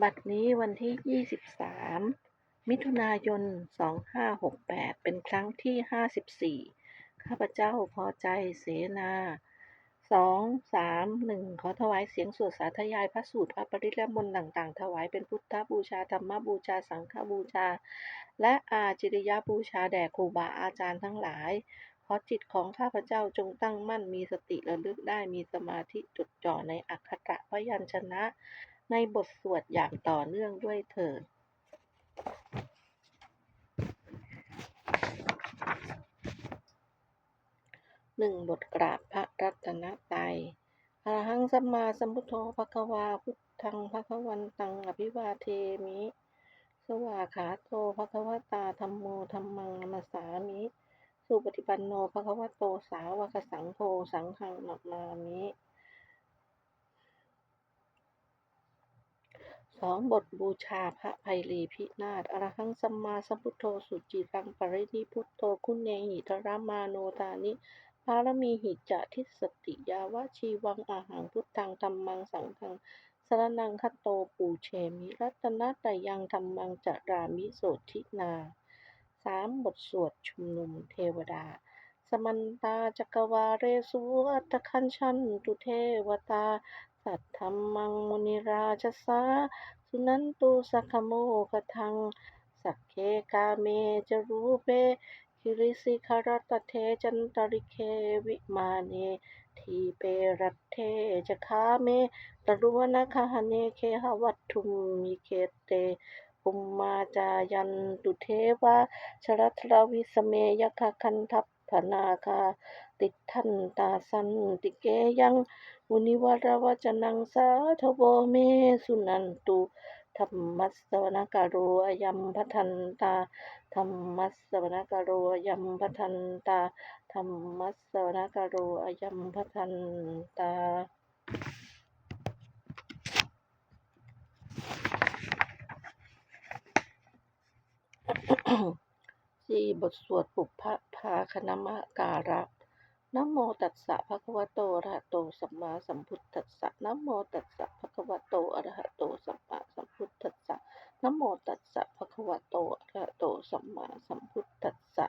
บัดนี้วันที่ 23 มิถุนายน 2568 เป็นครั้งที่ 54 ข้าพเจ้าพอใจเสนา 2 3 1 ขอถวายเสียงสวดสาธยายพระสูตรพระปริและมนต์ต่างๆ ถวายเป็นพุทธบูชา ธรรมบูชา สังฆบูชา และอาจิริยบูชาแด่ครูบาอาจารย์ทั้งหลาย ขอจิตของข้าพเจ้าจงตั้งมั่นมีสติระลึกได้มีสมาธิจดจ่อในอักขระพยัญชนะ ในบทสวดอย่างต่อเนื่องด้วยเถิดหนึ่งบทกราบพระรัตนตรัยอรหังสัมมาสัมพุทโธภควาพุทธังภควันตังอภิวาเทมิ สวาขาโตภควตาธรรมโมธรรมังนัมสสามิ สุปฏิปันโนภควโตสาวกสังโฆสังฆังนัมมามิ สองบทบูชาพระไพรีพินาศอรหังสัมมาสัมพุทโธสุจิรังปรินิพุทโธคุณเนหิทรมาโนทานิปารมีหิจะทิสติยาวะชีวังอาหังพุทธังธรรมังสังฆังสรนังคตโตปูเชมิรัตนะตยังธรรมังจารามิโสทินาสามบทสวดชุมนุมเทวดา สมันตาจักวาเรสุอัตคันชันตุเทวตา สัทธรรมังมุนิราชสาสุนันตุสักขโมกทัง สักเคกาเมจรูเปคิริสิคารตเทจันตริเควิมาเนทีเปรัตเทจะคาเมตรุวนาคหเนเคหวัตถุมมิเคเตปุมมาจายันตุเทวาชรัทรวิสเมยคคันทัพ พนาคา ติทันตาสันติเกยังมุนิวรวจนังสาทโวเมสุนันตุธรรมัสสวนการโรอยัมพัทันตาธรรมัสสวนการโรอยัมพัทันตาธรรมัสสวนการโรอยัมพัทันตาสี่บทสวดปุพพ ภาคณมการะนโมตัสสะภะคะวะโตอะระหะโตสัมมาสัมพุทธัสสะนโมตัสสะภะคะวะโตอะระหะโตสัมมาสัมพุทธัสสะนโมตัสสะภะคะวะโตอะระหะโตสัมมาสัมพุทธัสสะ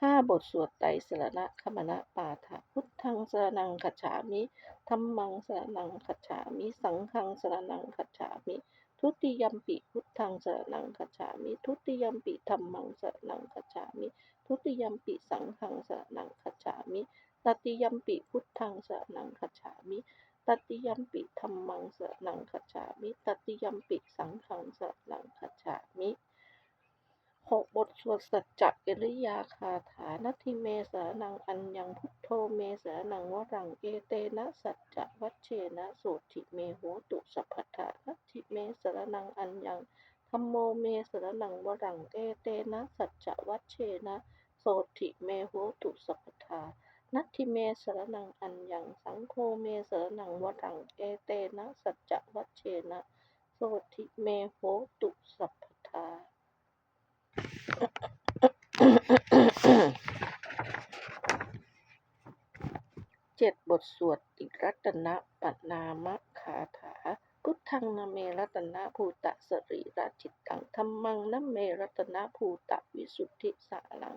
ห้าบทสวดไตรสรณะคมณปาฐะพุทธังสรณังคัจฉามิธัมมังสรณังคัจฉามิ สังฆังสรณังคัจฉามิทุติยัมปิพุทธังสรณังคัจฉามิ ทุติยัมปิธัมมังสรณังคัจฉามิ ทุติยมปิสังฆังสรณังคัจามิ ตติยมปิพุทธังสรณังคัจามิ ตติยมปิธัมมังสรณังคัจามิ ตติยมปิสังฆังสรณังคัจามิหกบทสวดสัจจะกิริยาคาถานัตถิเมสรนังอัญญังพุทโธเมสรนังวรังเอเตนะสัจจะวัชเชนะโสติเมโหตุสัพพทานัตถิเมสรนังอัญญัง ธัมโมเมสรนังวรังเอเตนะ สัจจะวัชเชนะ โสติเมโหตุสัพพทานัตถิเมสรนังอัญญังสังโฆเมสรนังวรังเอเตนะสัจจะวัชเชนะ โสติเมโหตุสัพพทาเจ็ดบทสวดติรัตนะปนามคาถา ทังนเมรัตนภูตะสรีระจิตตังธรรมังนเมรัตนภูตะวิสุทธิสาลัง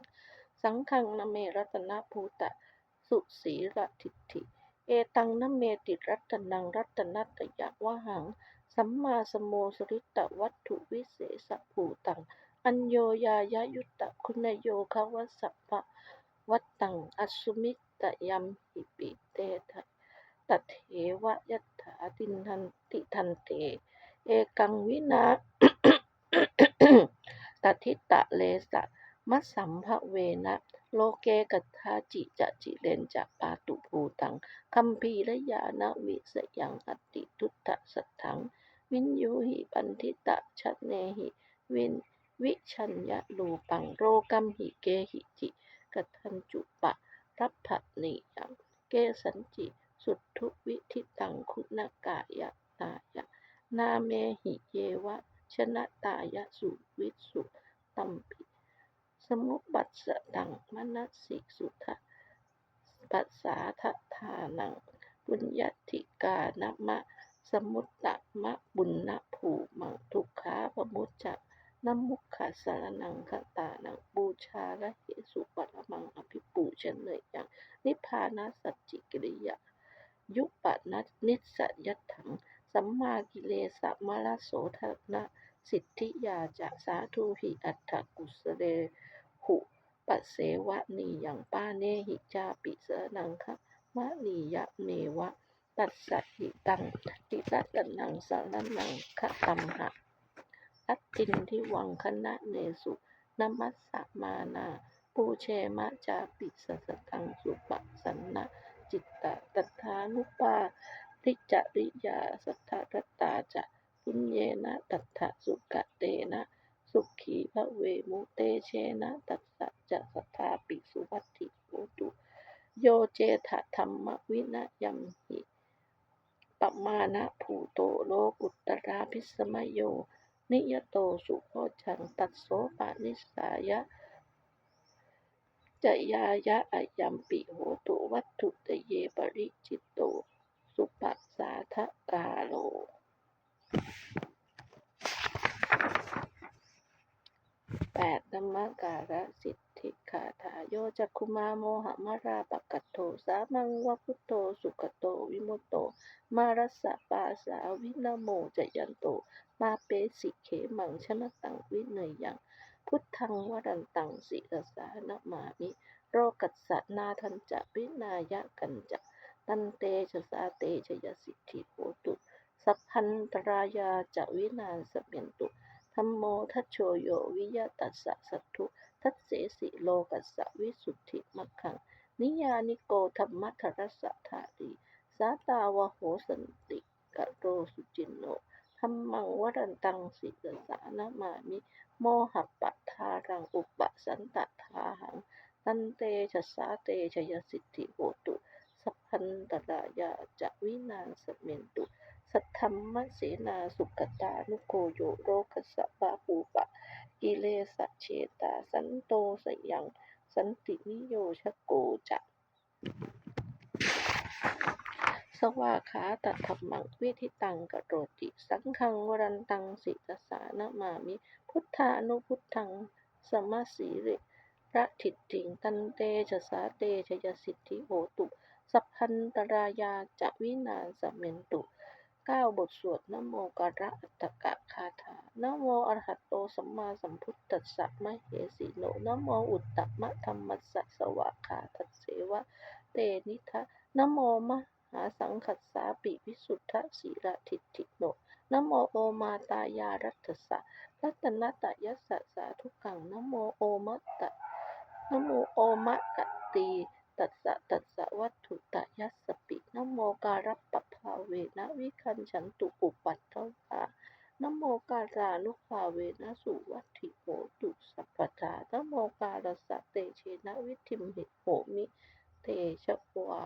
สังฆังนเมรัตนภูตะสุสีระทิฏฐิ เอตังนเมติรัตนังรัตนัตยะวหัง สัมมาสโมสริตวัตถุวิเศษภูตัง อัญโยยายายุตตะคุณโยคาวสัพพะวัตตังอสุมิตยัมหิปิเตทะตัทเทวยั ตถาตินันติทันเต เอกังวินาตัทิตะเลสะมัสสัมภเวนะ โลเกกัตถาจิจะจิเลนจะปาตุภูตังคัมภีรยานะวิสยังอติทุตตะสัทธัง วินยูหิปันทิตะชันเนหิวินวิชัญญะลูปังโรกัมหิเกหิจิกัทันจุปะรัพพะนิยังเกสันจิ สุทธุวิธิตังคุณกายะตายะ นาเมหิเยวะ ชนะตายะสุวิสุตัมปิสมุปปัสสะตังมนัสสิสุทะปัสสาทะทานังปุญญติกานะมะ สมุตตะมะบุญนะผูมังทุกขาปมุจจะนมุขขสารนังคตานังบูชาและเหสุปรมังอภิปูชนเนยอยังนิพพานาสัจจิกิริยา ยุปนัสนิสยัตถัง สัมมากิเลสมะละโสทนะ สิทธิยาจะสาธุหิอัตถกุสเรหุปเสวะนียังป้าเนหิจาปิเสนังคะมะนียะเนวะ ตัสสะหิตังติรัตนังสารนังคะตัมหะอัตตินทิวังคณะเนสุนัมมัสสะมานา ปูเชมะจาปิสสตังสุปะสันนะ จิตตะตัทธานุปาทิจริยาสัทธรัตตาจะปุญเยนะตัทธะสุกะเตนะ สุขีพระเวมุเตเชนะตัสสะจะสัทธาปิสุวัติโหตุโยเจถะธรรมวินะยัมหิปมานะภูโตโลกุตราพิสมโย นิยโตสุโพชังตัสโสปานิสายะ จยายะอายัมปิโหตุวัตถุตเยปริจิตโต สุปัสสาทะกาโล แปดธรรมการะสิทธิขาถาโยจักคุมาโมหะมาราปกัตโตสามังวะพุโตสุขโตวิมุตโต มารัสสะปาสาวินโมจยันโต มาเปสิเขมังชนะตังวิเนยยัง พุทธังวรันตังสิรสานะมามิโรกัสสะนาทันจะวินายะกันจะตันเตชะสาเตชยสิทธิโหตุ สัพพันตรายาจะวินานสเมนตุธรรมโมทัชโชโยวิยตัสสะสัตถุทัสเสสิโลกัสสะวิสุทธิมัคคัง นิยานิโกธรรมัทรสสะธารีสาตาวโหสันติกะโรสุจินโน ธรรมังวรันตังสิกสานามามิโมหะปะทารังอุปสันตทาหังตันเตชะสาเตชยสิทธิโหตุ สัพพันตรายาจะวินาสเมนตุ สัทธรรมเสนาสุขตานุโกโยโรคสะปะปูปะ กิเลสเชตาสันโตสยัง สันตินิโยชโกจะ สวาขาตัธรรมังวิธิตังกโรติสังฆังวรันตังสิตสานะมามิ พุทธานุพุทธังสมาสีริระทิฏฐิงตันเตชะสาเตชยสิทธิโหตุสัพพันตรายาจะวินาสเมนตุเก้าบทสวดนโมการะอัตตกะคาถานโมอรหัตโตสัมมาสัมพุทธัสสะมะเหสีโนนโมอุตตมะธรรมัสสะสวากขาทัสเสวะเตนิทะนโมมะาสังขัสสาปิวิสุทธสีระทิฏฐิโนนโมโอมาตายารัตสะรัตนตยัสสะสาธุกังนโมโอมัตะนโมโอมะกะตีตัสสะตัสสะวัตถุตยัสสปินโมการัปปภาเวนะวิคันฉันตุปุปัตถวานโมการานุภาเวนะสุวัตถิโหตุสัพพทานโมการสะเตเชนะวิธิมหิโหมิ เตชะวา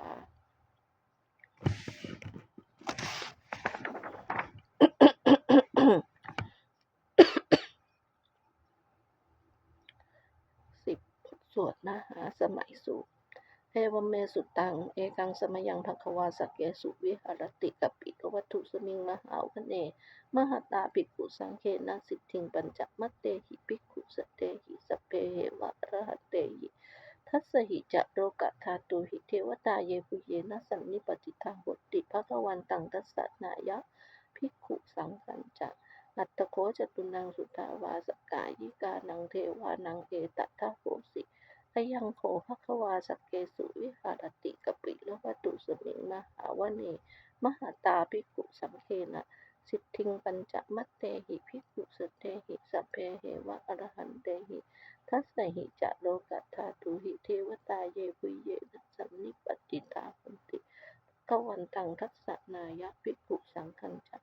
สิบสวดมหาสมัยสูตรเอวเมสุตัง เอกังสมยังภควาสักเกสุวิหารติกปิโตวัตถุสมิงมหาวเน มหตาภิกุสังเคนะสิทธิงปัญจมัตเตหิภิกุสเตหิสเพเหวะระหะเตหิ ทัสหิจะโรกะธาตุหิเทวตาเยปุเยนะสันนิปติทังหติภควันตังทัสสนายะภิกขุสังขันจะอัตตโคจตุนังสุทาวาสกายิกานังเทวานังเอตัทะโหสิอยังโคภควาสกเกสุวิหารติกปิละวัตุสมิงมหาวเนมหาตาภิกขุสังเคนะสิทธิงปัญจมัตเตหิภิกขุสตเตหิสัพเพเหวะอรหันเตหิ ทัสหิจะโลกัตถาตุหิเทวตาเยปุเยนะสันนิปติตาหันติกวันตังทัสสะนายะภิกขุสังคัญจะ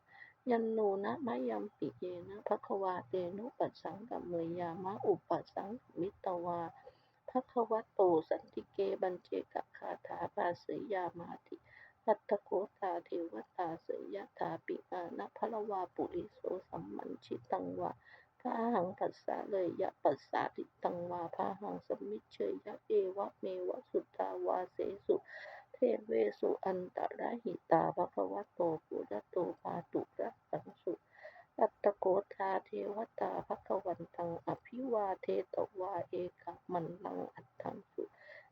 ยันโนนะมะยัมปิเยนะภควาเตนุปัสสังกัมเมยามะอุปัสสังมิตวาภควโตสันติเกบัญเจกะคาถาภาสยามาติอัตโคตาเทวตาเสยถาปิอานะพละวาปุริโสสัมมันชิตังวา พระหังกัสสะเลยยะปัสสะติตังวาพระหังสมิเชยยะเอวะเมวะสุตาวาเสสุ เทเวสุอันตระหิตาภควะโตปุระโตปาตุระสังสุอัตตโกธาเทวตาภควันตังอภิวาเทตวาเอกมันลังอัตถังสุ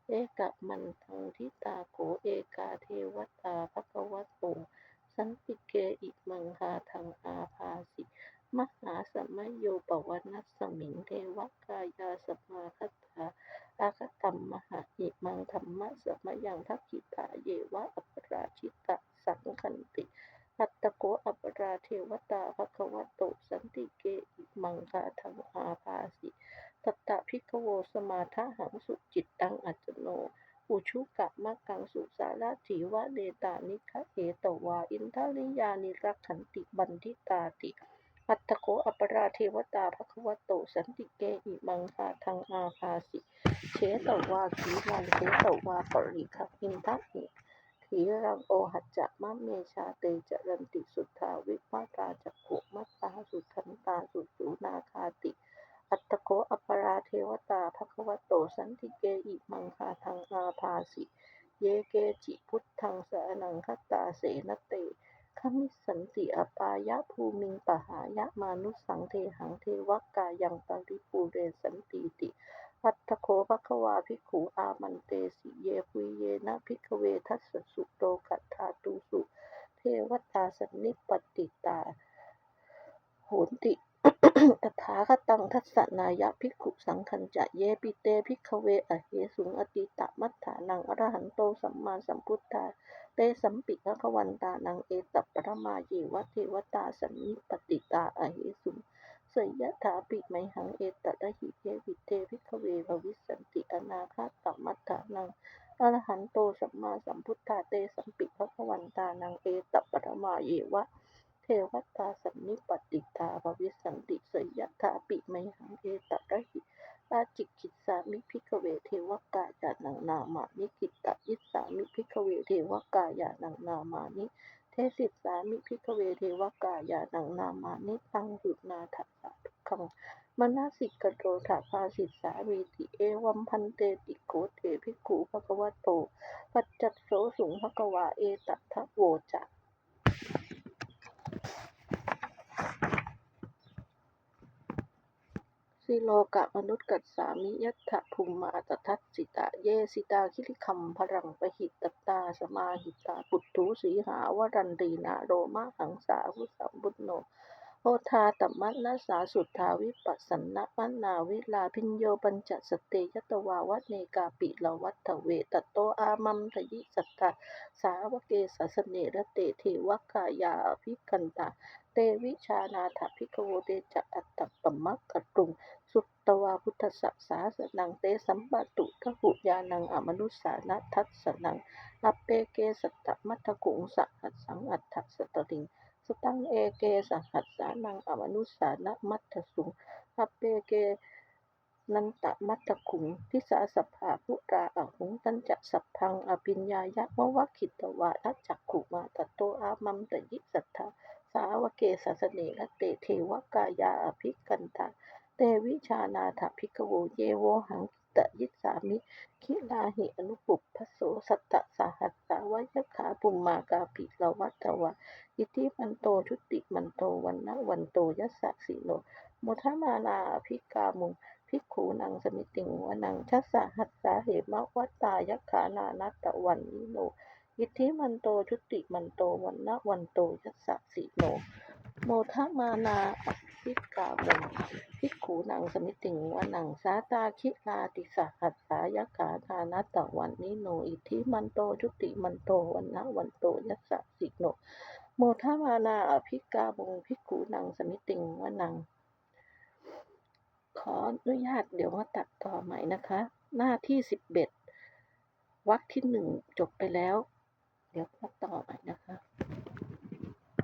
เอกมันทังทิตาโกเอกาเทวตาภควะ ยังทักขิตาเยวะอัปราชิตะสังคันติอัตตโกอัปราเทวตาภควโตสันติเกอิมังคาทังอาภาสิตตะพิกโวสมาทะหังสุจิตตังอัจโนอุชุกะมะกังสุสาราถีวะเดตานิคะเอตวา อินทริยานิรักขันติบันทิตาติ อัตตโกอัปราเทวตาภควโตสันติเกอิมังคาทังอาภาสิ เชตวาขีลังเชตวาปริคัอินทัหิทีรังโอหัจจะมะเมชาเตจรันติสุทธาวิมาตาจักขุมัตตาสุทันตาสุสูนาคาติ อัตตโกอัปราเทวตาภควโตสันติเกอิมังคาทังอาภาสิ เยเกจิพุทธังสรนังคตาเสนเต ขมิสสันติอปายะภูมิงปหายะมานุสังเทหังเทวกายังปริปูเรสันติติอัตโคภควาภิกขุอามันเตสิเยปุยเยนะภิกเวทัสสุโตกัตถาตุสุ เทวตาสันนิปปติตาโหนติ ตถาคตังทัสนายะภิกขุสังคัญจะเยปิเตภิกขเวอเหสุงอติตะมัฏฐานังอรหันโตสัมมาสัมพุทธาเตสัมปิภควันตานังเอตัปปรมาเยวะเทวตาสันนิปติตาอเหสุงสยะถาปิไมหังเอตระหิเยวิเตภิกขเวภวิสสันติอนาคาตมัฏฐานังอรหันโตสัมมาสัมพุทธาเตสัมปิภควันตานังเอตัปปรมาเยวะเเทวตาสันนิปติตาภวิสันติสยถาปิไมหังเอตระหิอาจิกขิสามิพิกเวเทวกายานังนามานิกิตตยิสามิพิกเวเทวกายานังนามานิเทศิสามิพิกเวเทวกายานังนามานิตังหุนาทัสสะทุกขังมนาสิกโตถาภาสิสามีติเอวัมพันเตติโกเตภิกขุภควะโต ปัจจัตโสสุงภควาเอตัทธโวจะ สิโลกะมนุษย์กัสสามิยัตถภูมิมาตทัสสิตาเยสิตาคิริคัมพรังปหิตตตาสมาหิตาปุตถุสีหาวรันดีนาโรมะหังสาวุสัมบุตโนโอทาตัมมัสนาสาสุทธาวิปัสสนะมันาวิลาพิญโยปัญจสตเตยตวาวัตเนกาปิลวัตเวตโตอามัมทยิสัทธาสาวเกสสเนระเตเทวกายาภิกันตา เตวิชานาถพิกโวเตจะอัตตปปมักกตุงสุตตวาพุทธสัสาสนังเตสัมปตุทหุยานังอมนุสสานะทัสสนังอเปเกสัตตมัทธกุงสหัสสังอัตถสตริงสตังเอเกสหัสสานังอมนุสสานะมัทธสุงอเปเกนันตมัตตคุงทิสาสภาพุราอหุงตันจะสัพพังอภิญญายะมะวะคิตวาทัจจักขุมาตโตอามัมตยิสัทธา สาวเกสสเนละเตเทวกายาอภิกันตาเตวิชานาถพิกโวเยโวหังกิตยิสามิคิลาหิอนุปุปพโสสัตตสหัสสาวยขาปุมมากาปิลวัตวะอิทิมันโตชุติมันโตวันนะวันโตยัสสะสิโนโมทมานาภิกามุงภิกขูนังสมิติงวนังชัสสะหัสสาเหมะวัตตายขานานัตตะวันนิโน อิทธิมันโตชุติมันโตวันนะวันโตยัสสะสีโน โมทะมานาอภิกามุงภิกขูนังสมิติงวนังสาตาคิลาติสหัสสายกาธานัตตะวันนิโนอิทธิมันโตชุติมันโตวันนะวันโตยัสสะสีโน โมทะมานาอภิกามุงภิกขูนังสมิติงวนัง ขออนุญาตเดี๋ยวมาตัดต่อใหม่นะคะ หน้าที่สิบเอ็ดวรรคที่หนึ่งจบไปแล้ว เดี๋ยวปรต่อบนะคะ